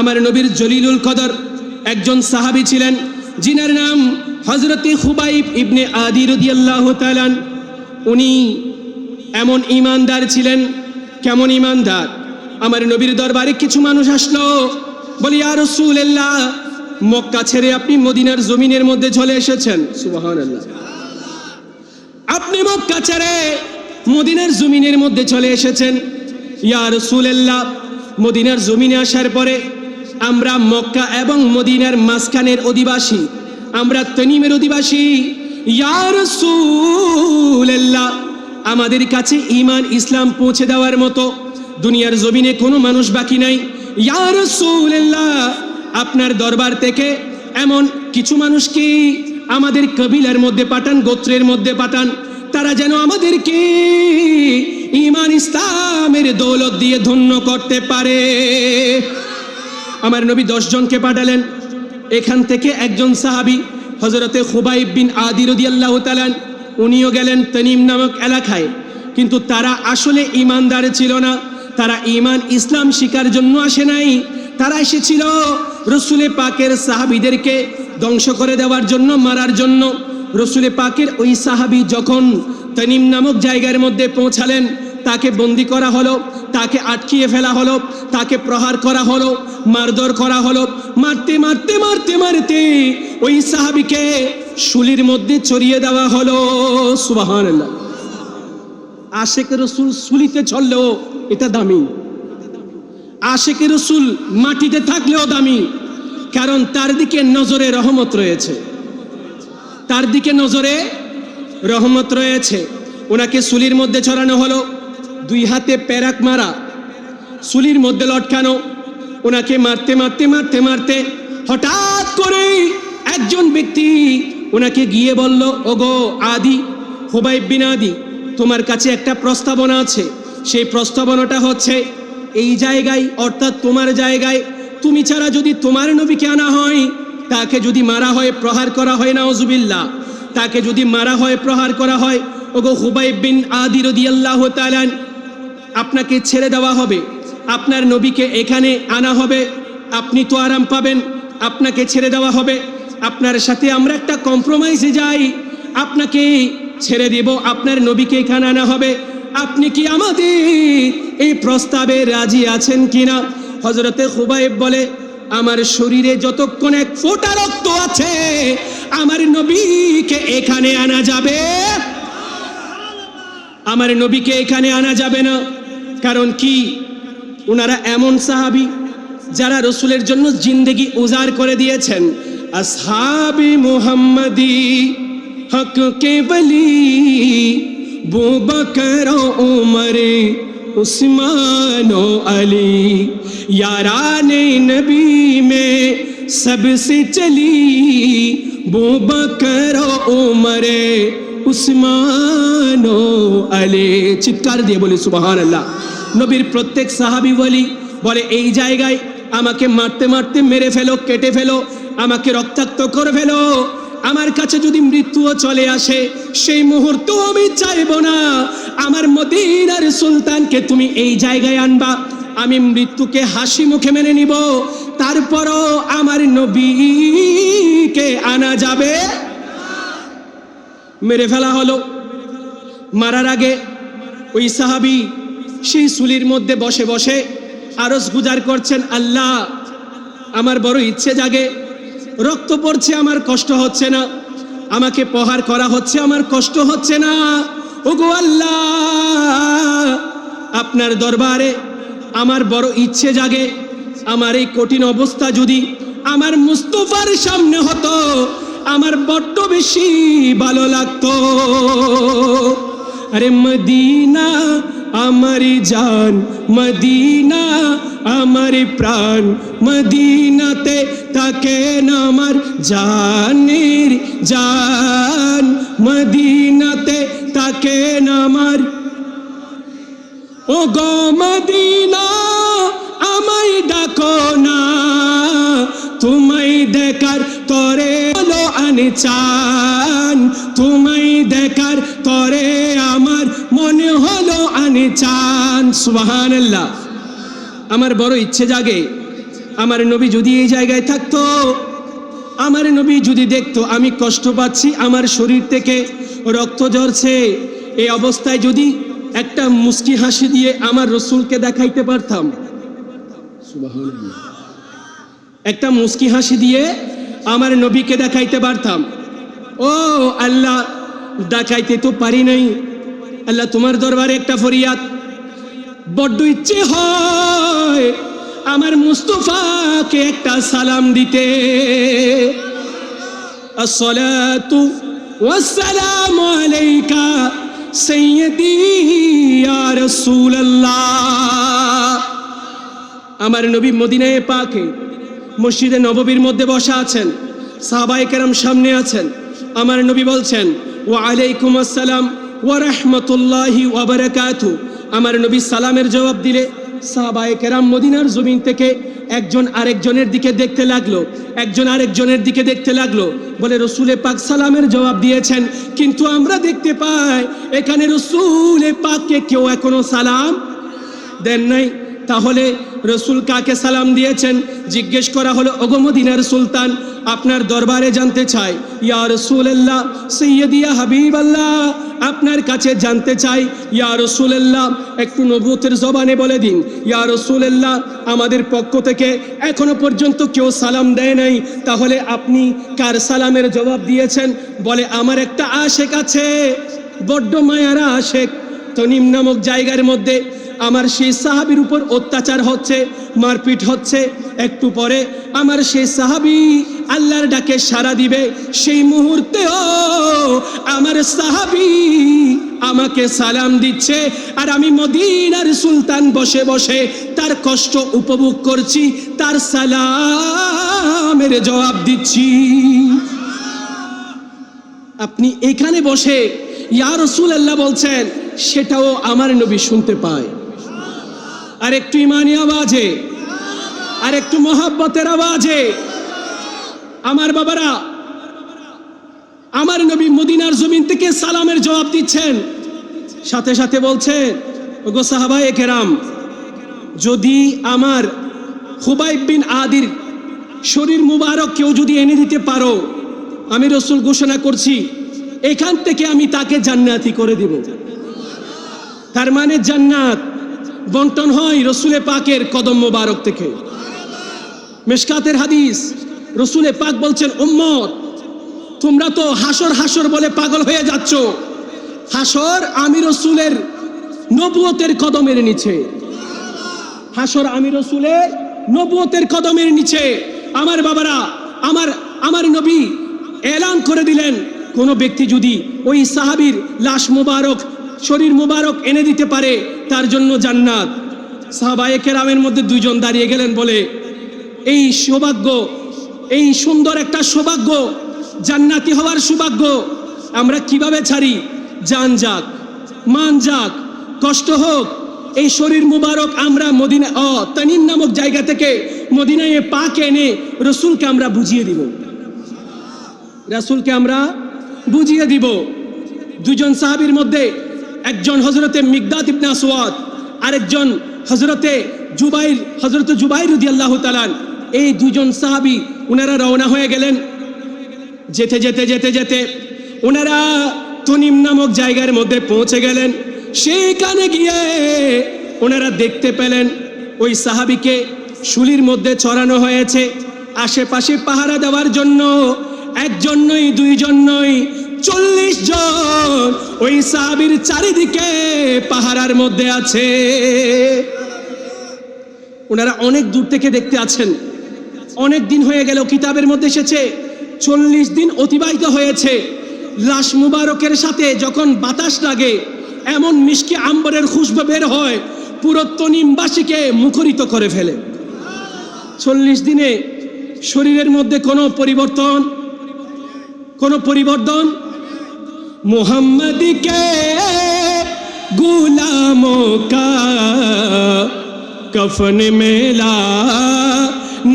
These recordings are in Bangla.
আমার নবীর জলিলুল কদর। একজন সাহাবী ছিলেন যিনার নাম হজরতে খুবাইব ইবনে আদি তালান উনি এমন ইমানদার ছিলেন, কেমন ইমানদার আমার নবীর দরবারে কিছু মানুষ আসলো, বলি আর রসুল্লাহ মক্কা ছেড়ে আপনি মদিনার জমিনের মধ্যে চলে এসেছেন। আপনি মক্কা ছেড়ে মদিনার জমিনের মধ্যে চলে এসেছেন। ইয়া রসুল্লাহ মদিনার জমিনে আসার পরে আমরা মক্কা এবং মদিনার মাঝখানের অধিবাসী, আমরা তনিমের অধিবাসী। ইয়া রসুল্লাহ আমাদের কাছে ইমান ইসলাম পৌঁছে দেওয়ার মতো দুনিয়ার জমিনে কোনো মানুষ বাকি নাই। ইয়া রসুল্লাহ আপনার দরবার থেকে এমন কিছু মানুষকে আমাদের কবিলার মধ্যে পাঠান, গোত্রের মধ্যে পাঠান? তারা যেন আমাদেরকে ইমান ইসলামের দৌলত দিয়ে ধন্য করতে পারে। আমার নবী দশজনকে পাঠালেন। এখান থেকে একজন সাহাবি হজরতে খুবাইব বিন আদিরদি আল্লাহ তালান উনিও গেলেন তনিম নামক এলাকায়। কিন্তু তারা আসলে ইমানদার ছিল না। তারা ইমান ইসলাম শিকার জন্য আসে নাই। তারা এসেছিল রসুলে পাকের সাহাবিদেরকে ধ্বংস করে দেওয়ার জন্য, মারার জন্য। রসুলে পাকের ওই সাহাবি যখন তনিম নামক জায়গার মধ্যে পৌঁছালেন তাকে বন্দি করা হলো, তাকে আটকিয়ে ফেলা হলো, তাকে প্রহার করা হলো, মারধর করা হলো। মারতে মারতে মারতে মারতে ওই সাহাবিকে শুলির মধ্যে চড়িয়ে দেওয়া হলো। সুবাহান আশেক রসুল শুলিতে চললেও এটা দামি। আশেক রসুল মাটিতে থাকলেও দামি, কারণ তার দিকে নজরে রহমত রয়েছে। তার দিকে নজরে রহমত রয়েছে। ওনাকে সুলির মধ্যে ছড়ানো হলো। দুই হাতে প্যারাক মারা সুলির মধ্যে লটকানো, ওনাকে মারতে মারতে মারতে মারতে হঠাৎ করে একজন ব্যক্তি ওনাকে গিয়ে বলল, ওগো আদি, হুবাইব বিন আদি, তোমার কাছে একটা প্রস্তাবনা আছে। সেই প্রস্তাবনাটা হচ্ছে, এই জায়গায়, অর্থাৎ তোমার জায়গায়, তুমি ছাড়া যদি তোমার নবীকে আনা হয়, তাকে যদি মারা হয়, প্রহার করা হয় না অজুবিল্লা তাকে যদি মারা হয়, প্রহার করা হয়, ওগো হুবাইব বিন আদি রদিয়াল্লাহ তালান আপনাকে ছেড়ে দেওয়া হবে। আপনার নবীকে এখানে আনা হবে। আপনি তো আরাম পাবেন। আপনাকে ছেড়ে দেওয়া হবে। আপনার সাথে আমরা একটা কম্প্রোমাইজে যাই। আপনাকে ছেড়ে দেব। আপনার নবীকে এখানে আনা হবে। আপনি কি আমাদের এই প্রস্তাবে রাজি আছেন কিনা? হজরতে খুবাইব বলে, আমার শরীরে যতক্ষণ এক ফোঁটা রক্ত আছে, আমার নবীকে এখানে আনা যাবে আমার নবীকে এখানে আনা যাবে না। কারণ কি ওনারা এমন সাহাবি যারা রসুলের জন্য জিন্দেগি উজাড় করে দিয়েছেন আসহাবি মুহাম্মদি হক কে বলি বু বকর উমরে उस्मान अली यारान नबी में सबसे चली बू बकर उमरे উসমান আলে চিৎকার দিয়ে বলি সুবাহান আল্লাহ নবীর প্রত্যেক সাহাবি বলি বলে, এই জায়গায় আমাকে মারতে মারতে মেরে ফেলো, কেটে ফেলো, আমাকে রক্তাক্ত করে ফেলো। আমার কাছে যদি মৃত্যুও চলে আসে, সেই মুহূর্ত আমি চাইব না। আমার মদিনার সুলতানকে তুমি এই জায়গায় আনবা, আমি মৃত্যুকে হাসি মুখে মেনে নিব। তারপরও আমার নবীকে আনা যাবে মেরে ফেলা হলো। মারার আগে ওই সাহাবি সেই সুলির মধ্যে বসে বসে আরস গুজার করছেন, আল্লাহ, আমার বড় ইচ্ছে জাগে, রক্ত পড়ছে, আমার কষ্ট হচ্ছে না, আমাকে প্রহার করা হচ্ছে, আমার কষ্ট হচ্ছে না। ওগো আল্লাহ, আপনার দরবারে আমার বড় ইচ্ছে জাগে, আমার এই কঠিন অবস্থা যদি আমার মুস্তফার সামনে হতো, আমার বড্ড বেশি ভালো লাগতো। আরে মদিনা আমার জান মদিনা, আমার প্রাণ মদিনাতে তাকে আমার জানের জান মদিনাতে তাকে আমার। ও গো মদিনা, আমায় ডাকো না, তোমায় দেখার তরে আনে চান, তোমায় দেখার আনে চান, সুবহানাল্লাহ। আমার বড় ইচ্ছে জাগে, আমার নবী যদি এই জায়গায় থাকতো, আমার নবী যদি দেখতো, আমি কষ্ট পাচ্ছি, আমার শরীর থেকে রক্ত ঝরছে, এই অবস্থায় যদি একটা মুস্কি হাসি দিয়ে আমার রসুলকে দেখাইতে পারতাম। একটা মুস্কি হাসি দিয়ে আমার নবীকে দেখাইতে পারতাম। ও আল্লাহ, দেখাইতে তো পারি নাই। আল্লাহ, তোমার দরবারে একটা ফরিয়াদ। বড্ড ইচ্ছে হয় আমার মুস্তফাকে একটা সালাম দিতে। আলাইকা আমার নবী মদিনায় পাকে, মসজিদে নববীর মধ্যে বসা আছেন, সাহাবায়ে কেরাম সামনে আছেন। আমার নবী বলছেন, ওয়া আলাইকুম আসসালাম। ওয়া রাহমাতুল্লাহি ওয়া বারাকাতু আমার নবী সালামের জবাব দিলে সাহাবায়ে কেরাম মদিনার জমিন থেকে একজন আরেকজনের দিকে দেখতে লাগল, একজন আরেকজনের দিকে দেখতে লাগল। বলে, রসুলে পাক সালামের জবাব দিয়েছেন, কিন্তু আমরা দেখতে পাই এখানে রসুলে পাককে কেউ এখনও সালাম দেন নাই। তাহলে রসুল কাকে সালাম দিয়েছেন? জিজ্ঞেস করা হলো ওগমদিনার সুলতান, আপনার দরবারে জানতে চাই। ইয়া রসুল্লাহ সৈয়দিয়া হাবিব আল্লাহ আপনার কাছে জানতে চাই, ইয়া রসুল্লাহ একটু নবুতের জবানে বলে দিন। ইয়া রসুল্লাহ আমাদের পক্ষ থেকে এখনও পর্যন্ত কেউ সালাম দেয় নাই। তাহলে আপনি কার সালামের জবাব দিয়েছেন? বলে, আমার একটা আশেক আছে, বড্ড মায়ারা আশেক। তো নামক জায়গার মধ্যে আমার সেই সাহাবির উপর অত্যাচার হচ্ছে, মারপিট হচ্ছে। একটু পরে আমার সেই সাহাবি আল্লাহর ডাকে সাড়া দিবে, সেই মুহূর্তেও আমার সাহাবি আমাকে সালাম দিচ্ছে। আর আমি মদিনার সুলতান বসে বসে তার কষ্ট উপভোগ করছি, তার সালামের জবাব দিচ্ছি। আপনি এখানে বসে ইয়া রসুল আল্লাহ বলছেন, সেটাও আমার নবী শুনতে পায়। আর একটু ইমানি আওয়াজে আর একটু মহাব্বতের আওয়াজে আমার বাবারা, আমার নবী মদিনার জমিন থেকে সালামের জবাব দিচ্ছেন। সাথে সাথে বলছেন ওগো সাহাবাই কেরাম, যদি আমার হুবাইব বিন আদির শরীর মুবারক কেউ যদি এনে দিতে পারো, আমি রসুল ঘোষণা করছি, এখান থেকে আমি তাকে জান্নাতি করে দিব। তার মানে জান্নাত বন্টন হয় রসুলে পাকের কদম মোবারক থেকে। মেশকাতের হাদিস রসুলে পাক বলছেন, উম্মত, তোমরা তো হাসর হাসর বলে পাগল হয়ে যাচ্ছ। হাসর আমি রসুলের নবুয়তের কদমের নিচে। হাসর আমি রসুলের নবুয়তের কদমের নিচে। আমার বাবারা, আমার আমার নবী এলান করে দিলেন। কোনো ব্যক্তি যদি ওই সাহাবীর লাশ মুবারক, শরীর মুবারক এনে দিতে পারে, তার জন্য জান্নাত। সাহাবায়ে কেরামের মধ্যে দুইজন দাঁড়িয়ে গেলেন বলে, এই সৌভাগ্য এই সুন্দর একটা সৌভাগ্য, জান্নাতি হওয়ার সৌভাগ্য আমরা কীভাবে ছাড়ি? জান যাক, মান যাক, কষ্ট হোক, এই শরীর মুবারক আমরা মদিনা, অ তানিম নামক জায়গা থেকে মদিনায় পাক এনে রসুলকে আমরা বুঝিয়ে দিব। রাসুলকে আমরা বুঝিয়ে দিব। দুজন সাহাবীর মধ্যে একজন হজরতে মিগদাত ইবনে আসওয়াদ, আরেকজন হজরতে জুবাইর হজরত জুবাইর রদি আল্লাহ তালান এই দুজন সাহাবী ওনারা রওনা হয়ে গেলেন। যেতে যেতে যেতে যেতে ওনারা তনিম নামক জায়গার মধ্যে পৌঁছে গেলেন। সেখানে গিয়ে ওনারা দেখতে পেলেন ওই সাহাবিকে শুলির মধ্যে চড়ানো হয়েছে। আশেপাশে পাহারা দেওয়ার জন্য একজন নই দুইজন নই চল্লিশ জন ওই সাহাবির চারিদিকে পাহারার মধ্যে আছে। ওনারা অনেক দূর থেকে দেখতে আছেন। অনেক দিন হয়ে গেল কিতাবের মধ্যে এসেছে। চল্লিশ দিন অতিবাহিত হয়েছে। লাশ মুবারকের সাথে যখন বাতাস লাগে, এমন মিষ্টি আম্বরের খুশবু বের হয় পুরত্ব নিমবাসীকে মুখরিত করে ফেলে। চল্লিশ দিনে শরীরের মধ্যে কোনো পরিবর্তন কোনো পরিবর্তন? মোহাম্মদিকে গুলাম কফন মেলা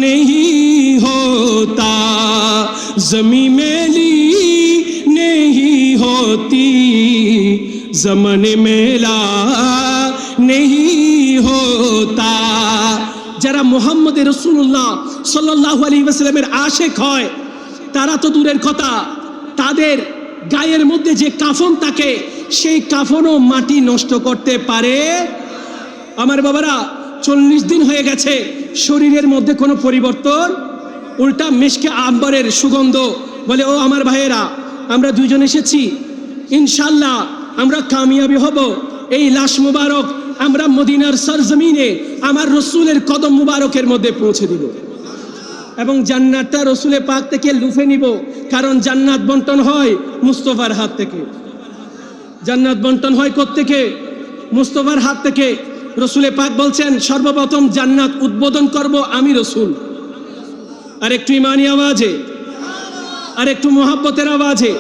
নেই। होता जमी मेली नहीं होती जमन मेला नहीं होता যারা মোহাম্মদ রসুল্লাহ সাল্লাহ আলী ওয়াসাল্লামের আশেক হয় তারা তো দূরের কথা তাদের গায়ের মধ্যে যে কাফন থাকে সেই কাফনও মাটি নষ্ট করতে পারে আমার বাবারা চল্লিশ দিন হয়ে গেছে শরীরের মধ্যে কোনো পরিবর্তন উল্টা মেশকে আম্বরের সুগন্ধ। বলে, ও আমার ভাইয়েরা, আমরা দুইজন এসেছি। ইনশাল্লাহ আমরা কামিয়াবি হব। এই লাশ মুবারক আমরা মদিনার সরজমিনে আমার রসুলের কদম মুবারকের মধ্যে পৌঁছে দিব। এবং জান্নাতটা রসুলে পাক থেকে লুফে নিব। কারণ জান্নাত বন্টন হয় মুস্তফার হাত থেকে। জান্নাত বন্টন হয় থেকে মুস্তফার হাত থেকে। রসুলে পাক বলছেন, সর্বপ্রথম জান্নাত উদ্বোধন করব আমি রসুল। আর একটু ইমানি আওয়াজে আর একটু মোহাব্বতের আওয়াজে।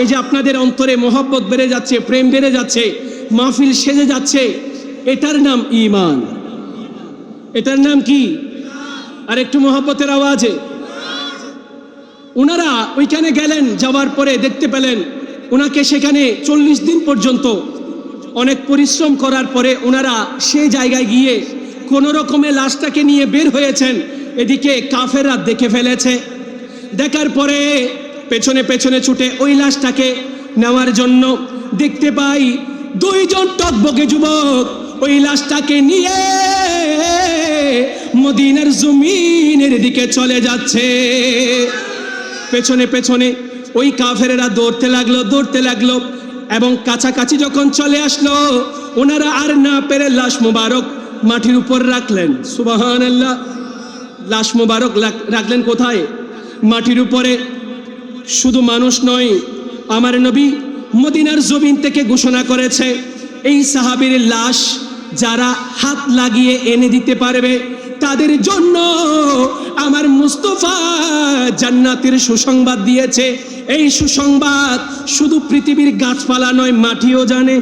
এই যে আপনাদের অন্তরে মোহাব্বত বেড়ে যাচ্ছে, প্রেম বেড়ে যাচ্ছে, মাহফিল সেজে যাচ্ছে, এটার নাম ইমান এটার নাম কি? আর একটু মোহাব্বতের আওয়াজে। ওনারা ওইখানে গেলেন, যাওয়ার পরে দেখতে পেলেন ওনাকে সেখানে চল্লিশ দিন পর্যন্ত অনেক পরিশ্রম করার পরে ওনারা সেই জায়গায় গিয়ে কোনো রকমে লাশটাকে নিয়ে বের হয়েছেন। এদিকে কাফেরা দেখে ফেলেছে। দেখার পরে পেছনে পেছনে ছুটে ওই লাশটাকে নেওয়ার জন্য দেখতে পাই দুইজন টকবকে যুবক ওই লাশটাকে নিয়ে মদিনার জমিনের দিকে চলে যাচ্ছে। পেছনে পেছনে ওই কাফেরেরা দৌড়তে লাগল দৌড়তে লাগল এবং কাছাকাছি যখন চলে আসলো, ওনারা আর না পেরে লাশ মুবারক মাটির উপর রাখলেন। সুবাহান আল্লাহ লাশ মোবারক রাখলেন কোথায়? মাটির উপরে। শুধু মানুষ নয়, আমার নবী মদিনার জমিন থেকে ঘোষণা করেছে, এই সাহাবীর লাশ যারা হাত লাগিয়ে এনে দিতে পারবে, তাদের জন্য আমার মুস্তফা জান্নাতের সুসংবাদ দিয়েছে। এই সুসংবাদ শুধু পৃথিবীর গাছপালা নয়, মাটিও জানে।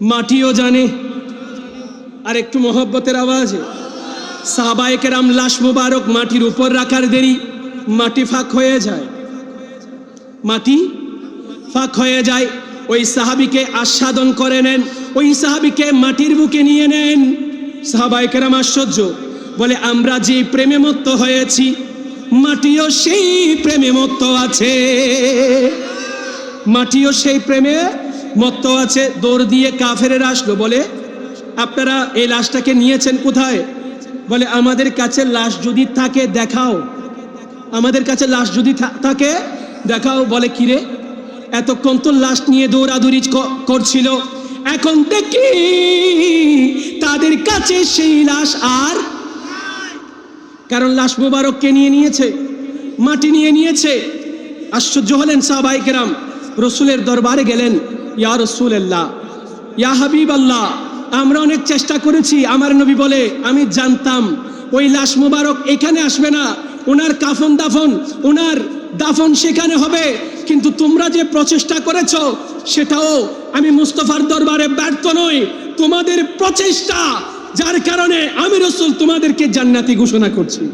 মাটিও জানে। আর একটু মহব্বতের আওয়াজে। সাহাবায়কেরাম লাশ মুবারক মাটির উপর রাখার দেরি, মাটি ফাঁক হয়ে যায়। মাটি ফাঁক হয়ে যায়, ওই সাহাবিকে আস্বাদন করে নেন, ওই সাহাবিকে মাটির বুকে নিয়ে নেন। সাহাবায়কেরাম আশ্চর্য, বলে, আমরা যে প্রেমে মত্ত হয়েছি, মাটিও সেই প্রেমে মত্ত আছে। মাটিও সেই প্রেমে মত্ত আছে। দৌড় দিয়ে কাফেরের আসলো, বলে, আপনারা এই লাশটাকে নিয়েছেন কোথায়? বলে, আমাদের কাছে লাশ যদি থাকে, দেখাও। আমাদের কাছে লাশ যদি থাকে, দেখাও। বলে, কিরে, এতক্ষণ তো লাশ নিয়ে দৌড়াদৌড়ি করছিল। এখন দেখি তাদের কাছে সেই লাশ আর কারণ লাশ মুবারককে নিয়ে নিয়েছে, মাটি নিয়ে নিয়েছে। আশ্চর্য হলেন সাহাবাই কেরাম। রসুলের দরবারে গেলেন, ইয়া রসুল আল্লাহ ইয়া হাবিব আল্লাহ আমরা অনেক চেষ্টা করেছি। আমার নবী বলে, আমি জানতাম, ওই লাশ মুবারক এখানে আসবে না। ওনার কাফন দাফন ওনার দাফন সেখানে হবে। কিন্তু তোমরা যে প্রচেষ্টা করেছ, সেটাও আমি মুস্তফার দরবারে ব্যর্থ নই। তোমাদের প্রচেষ্টা, যার কারণে আমি রসুল তোমাদেরকে জান্নাতি ঘোষণা করছি।